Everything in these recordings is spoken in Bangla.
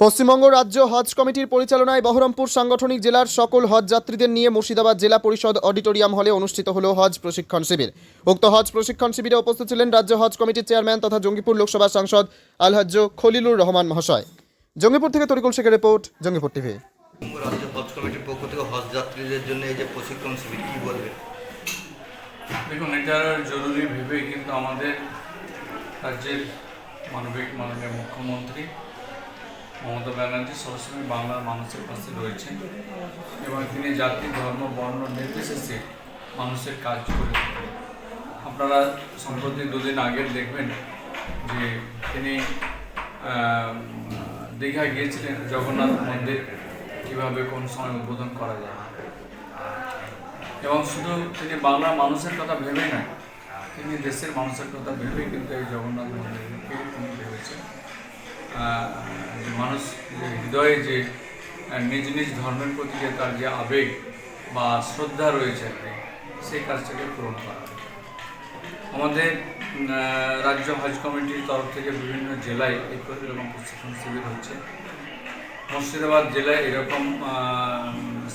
পশ্চিমবঙ্গ রাজ্য হজ কমিটির পরিচালনায় বহরমপুর সাংগঠনিক জেলার সকল হজ যাত্রীদের নিয়ে মুর্শিদাবাদ জেলা পরিষদ অডিটোরিয়াম হলে অনুষ্ঠিত হল হজ প্রশিক্ষণ শিবির। উক্ত হজ প্রশিক্ষণ শিবিরে উপস্থিত ছিলেন রাজ্য হজ কমিটির চেয়ারম্যান তথা জঙ্গিপুর লোকসভা সাংসদ আলহাজ্য খলিলুর রহমান মহাশয়। জঙ্গিপুর থেকে তরিকুল শেখের রিপোর্ট জঙ্গিপুর টিভি। রাজ্য হজ কমিটির পক্ষ থেকে হজ যাত্রীদের জন্য এই যে প্রশিক্ষণ শিবির কী বলবে দেখুন এটা জরুরি ভেবে কিন্তু আমাদের রাজ্যের মানবিক মাননীয় মুখ্যমন্ত্রী মমতা ব্যানার্জি সবসময় বাংলার মানুষের পাশে রয়েছেন এবং তিনি জাতি, ধর্ম, বর্ণ, নির্বিশেষে মানুষের কাজ করে আপনারা সম্প্রতি দুদিন আগে দেখবেন যে তিনি দীঘায় গিয়েছিলেন জগন্নাথ মন্দির, কীভাবে কোন সময় উদ্বোধন করা যায়। এবং শুধু তিনি বাংলার মানুষের কথা ভেবেই না, তিনি দেশের মানুষের কথা ভেবেই কিন্তু এই জগন্নাথ মন্দিরকে তিনি ভেবেছেন। মানুষ হৃদয়ে যে নিজ নিজ ধর্মের প্রতি যে তার যে আবেগ বা শ্রদ্ধা রয়েছে সেই কাজটাকে পূরণ করা আমাদের রাজ্য হজ কমিটির তরফ থেকে বিভিন্ন জেলায় এই এরকম প্রশিক্ষণ শিবির হচ্ছে। মুর্শিদাবাদ জেলায় এরকম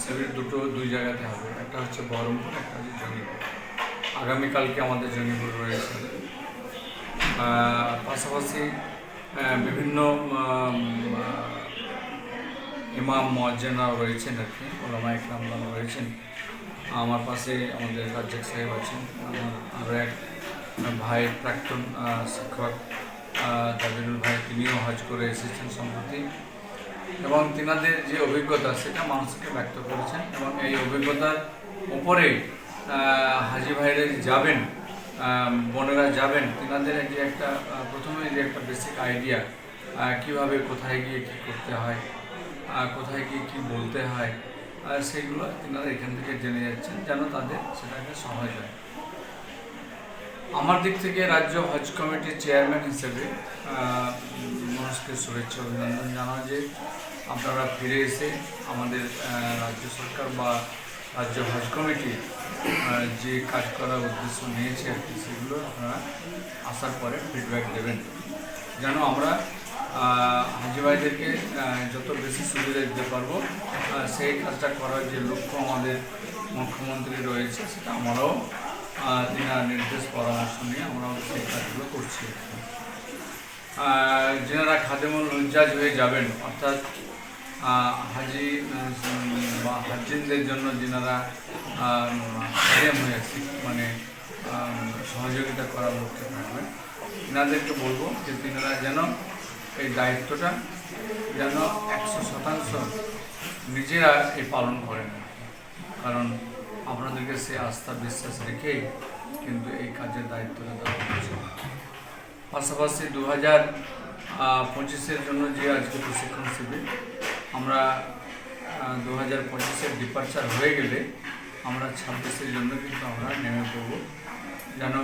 শিবির দুটো, দুই জায়গাতে হবে। একটা হচ্ছে বহরমপুর, একটা হচ্ছে জঙ্গিপুর। আগামীকালকে আমাদের জঙ্গিপুর রয়েছে। পাশাপাশি বিভিন্ন ইমাম মজ্জেনাও রয়েছেন আর কি ওলামা ইকরামগণ রয়েছেন। আমার পাশে আমাদের রাজ্জাক সাহেব আছেন আরও এক ভাই প্রাক্তন শিক্ষক জাবিরুল ভাই তিনিও হজ করে এসেছেন সম্প্রতি। এবং তিনাদের যে অভিজ্ঞতা সেটা মানুষকে ব্যক্ত করেছেন এবং এই অভিজ্ঞতার আহ, হাজি ভাইরা যাবেন বোনেরা যাবেন তেনাদের যে একটা প্রথমে যে একটা বেসিক আইডিয়া কীভাবে কোথায় গিয়ে কি করতে হয় কোথায় গিয়ে কি বলতে হয় আহ, সেগুলো তেনারা এখান থেকে জেনে যাচ্ছেন যেন তাদের সেটাকে সহজ হয় আমার দিক থেকে রাজ্য হজ কমিটির চেয়ারম্যান হিসেবে মানুষকে শুভেচ্ছা অভিনন্দন জানাও যে আপনারা ফিরে এসে আমাদের রাজ্য সরকার বা রাজ্য হজ কমিটি যে কাজ করার উদ্দেশ্য নিয়েছে আর কি সেগুলো আপনারা আসার পরে ফিডব্যাক দেবেন। যেন আমরা আহ, হাজি ভাইদেরকে যত বেশি সুবিধা দিতে পারব সেই কাজটা করার যে লক্ষ্য আমাদের মুখ্যমন্ত্রী রয়েছে সেটা আমরাও তিনার নির্দেশ পরামর্শ নিয়ে আমরাও সেই কাজগুলো করছি যেনারা খাদেমুল উজ্জাজ হয়ে যাবেন অর্থাৎ হাজি বা হাজিনদের জন্য যেনারা খাদেম হয়ে আছে মানে সহযোগিতা করার লক্ষ্যে থাকবেন এনাদেরকে বলব যে তিনারা যেন এই দায়িত্বটা যেন একশো শতাংশ নিজেরা এই পালন করেন। কারণ আপনাদেরকে সে আস্থা, বিশ্বাস রেখেই কিন্তু এই কাজের দায়িত্বটা দেওয়া হচ্ছে। পাশাপাশি দু হাজার পঁচিশের জন্য যে আজকে প্রশিক্ষণ শিবির আমরা দু হাজার পঁচিশের ডিপার্চার হয়ে গেলে আমরা ছাব্বিশের জন্য কিন্তু আমরা নেমে পড়ব। যেন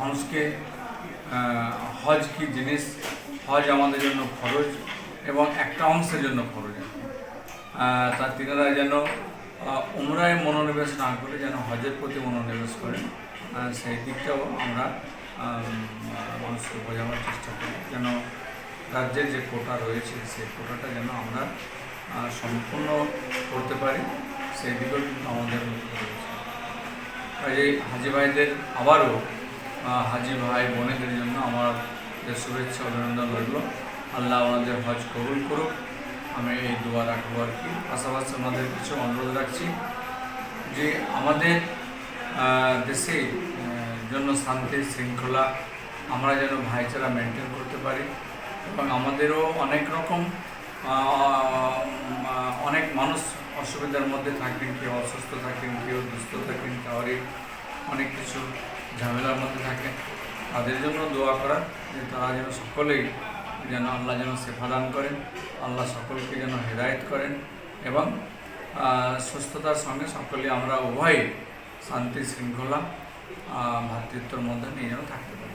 মানুষকে হজ কি জিনিস? হজ আমাদের জন্য খরচ এবং একটা অংশের জন্য খরচ তা তিনারা যেন উমরায় মনোনিবেশ না করে যেন হজের প্রতি মনোনিবেশ করেন সেই দিকটাও আমরা মানুষকে বোঝানোর চেষ্টা করি। যেন রাজ্যের যে কোটা রয়েছে, সেই কোটাটা যেন আমরা সম্পূর্ণ করতে পারি, সেই দিকেও কিন্তু আমাদের কাজেই হাজি ভাইদের আবারও হাজি ভাই বোনেদের জন্য আমার যে শুভেচ্ছা, অভিনন্দন রইল। আল্লাহ আমাদের হজ কবুল করুক। আমি এই দোয়া রাখব আর কি। পাশাপাশি আমাদের কিছু অনুরোধ রাখছি যে আমাদের দেশে জন্য শান্তি, শৃঙ্খলা আমরা যেন ভাইচারা মেনটেন করতে পারি। এবং আমাদেরও অনেক রকম অনেক মানুষ অসুবিধার মধ্যে থাকেন কেউ অসুস্থ থাকেন কেউ দুস্থ থাকেন কাউরি অনেক কিছু ঝামেলার মধ্যে থাকেন তাদের জন্য দোয়া করা যে তারা যেন সকলেই যেন আল্লাহ যেন সেফা দান করেন, আল্লাহ সকলকে যেন হেদায়েত করেন এবং সুস্থতার সঙ্গে সকলে আমরা উভয়ে শান্তি, শৃঙ্খলা ভ্রাতৃত্বর মধ্যে নিয়ে যেন থাকতে পারি।